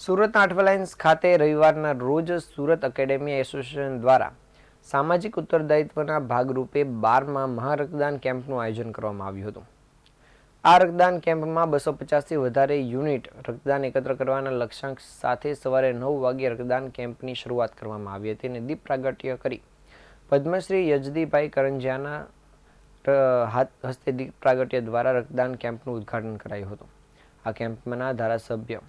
સુરતના આઠવલાઇન્સ ખાતે રવિવારના રોજ સુરત એકેડેમી એસોસિએશન દ્વારા સામાજિક ઉત્તરદાયિત્વના ભાગરૂપે બારમાં મહારક્તદાન કેમ્પનું આયોજન કરવામાં આવ્યું હતું. આ રક્તદાન કેમ્પમાં બસો પચાસથી વધારે યુનિટ રક્તદાન એકત્ર કરવાના લક્ષ્યાંક સાથે સવારે નવ વાગ્યે રક્તદાન કેમ્પની શરૂઆત કરવામાં આવી હતી અને દીપ પ્રાગટ્ય કરી પદ્મશ્રી યજદીભાઈ કરંજિયાના હસ્તે દીપ પ્રાગટ્ય દ્વારા રક્તદાન કેમ્પનું ઉદ્ઘાટન કરાયું હતું. આ કેમ્પના ધારાસભ્ય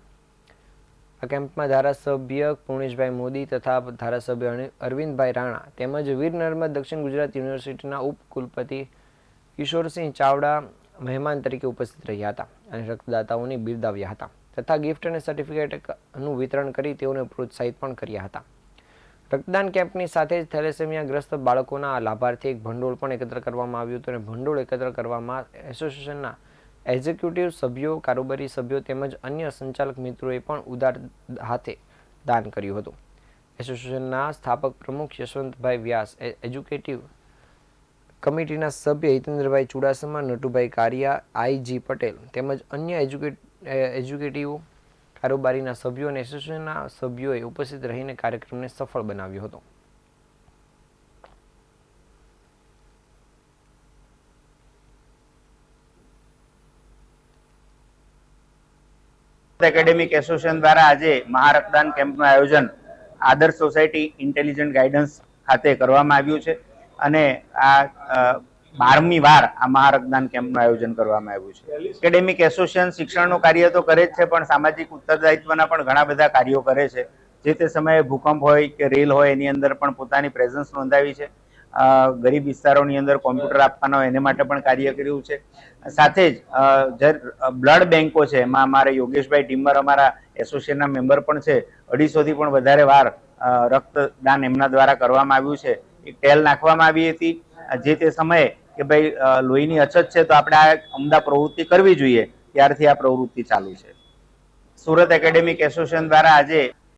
આ કેમ્પમાં ધારાસભ્ય પૂર્ણેશભાઈ મોદી તથા ધારાસભ્ય અરવિંદભાઈ રાણા તેમજ વીર નર્મદ દક્ષિણ ગુજરાત યુનિવર્સિટીના ઉપકુલપતિ કિશોરસિંહ ચાવડા મહેમાન તરીકે ઉપસ્થિત રહ્યા હતા અને રક્તદાતાઓને બિરદાવ્યા હતા તથા ગિફ્ટ અને સર્ટિફિકેટનું વિતરણ કરી તેઓને પ્રોત્સાહિત પણ કર્યા હતા. રક્તદાન કેમ્પની સાથે જ થેલેસેમિયા ગ્રસ્ત બાળકોના લાભાર્થી એક ભંડોળ પણ એકત્ર કરવામાં આવ્યું હતું અને ભંડોળ એકત્ર કરવામાં એસોસિએશનના એક્ઝિક્યુટિવ સભ્યો, કારોબારી સભ્યો તેમજ અન્ય સંચાલક મિત્રોએ પણ ઉદાર હાથે દાન કર્યું હતું. એસોસિએશનના સ્થાપક પ્રમુખ યશવંતભાઈ વ્યાસ એજ્યુકેટિવ કમિટીના સભ્ય હિતેન્દ્રભાઈ ચુડાસમા, નટુભાઈ કારિયા આઈજી પટેલ તેમજ અન્ય એજ્યુકેટ એજ્યુકેટિવ કારોબારીના સભ્યો અને એસોસિએશનના સભ્યોએ ઉપસ્થિત રહીને કાર્યક્રમને સફળ બનાવ્યો હતો. એકેડેમિક એસોસિએશન દ્વારા આજે મહારક્તદાન કેમ્પનું આયોજન આદર્શ સોસાયટી ઇન્ટેલિજન્ટ ગાઈડન્સ ખાતે કરવામાં આવ્યું છે અને આ બારમી વાર આ મહારક્તદાન કેમ્પનું આયોજન કરવામાં આવ્યું છે. એકેડેમિક એસોસિએશન શિક્ષણનું કાર્ય તો કરે જ છે, પણ સામાજિક ઉત્તરદાયિત્વના પણ ઘણા બધા કાર્યો કરે છે. જે તે સમયે ભૂકંપ હોય કે રેલ હોય એની અંદર પણ પોતાની પ્રેઝન્સ નોંધાવી છે. ગરીબ વિસ્તારોની અંદર કોમ્પ્યુટર આપવાનો એને માટે પણ કાર્ય કર્યું છે. સાથે જ બ્લડ બેંકો છે, એમાં અમારે યોગેશભાઈ ટીમર અમારા એસોસિએશનના મેમ્બર પણ છે. અઢીસોથી પણ વધારે વાર રક્તદાન એમના દ્વારા કરવામાં આવ્યું છે. એક ટેલ નાખવામાં આવી હતી. જે તે સમયે કે ભાઈ લોહીની અછત છે તો આપણે આ અમદા પ્રવૃત્તિ કરવી જોઈએ. ત્યારથી આ પ્રવૃત્તિ ચાલુ છે. સુરત એકેડેમિક એસોસિએશન દ્વારા આજે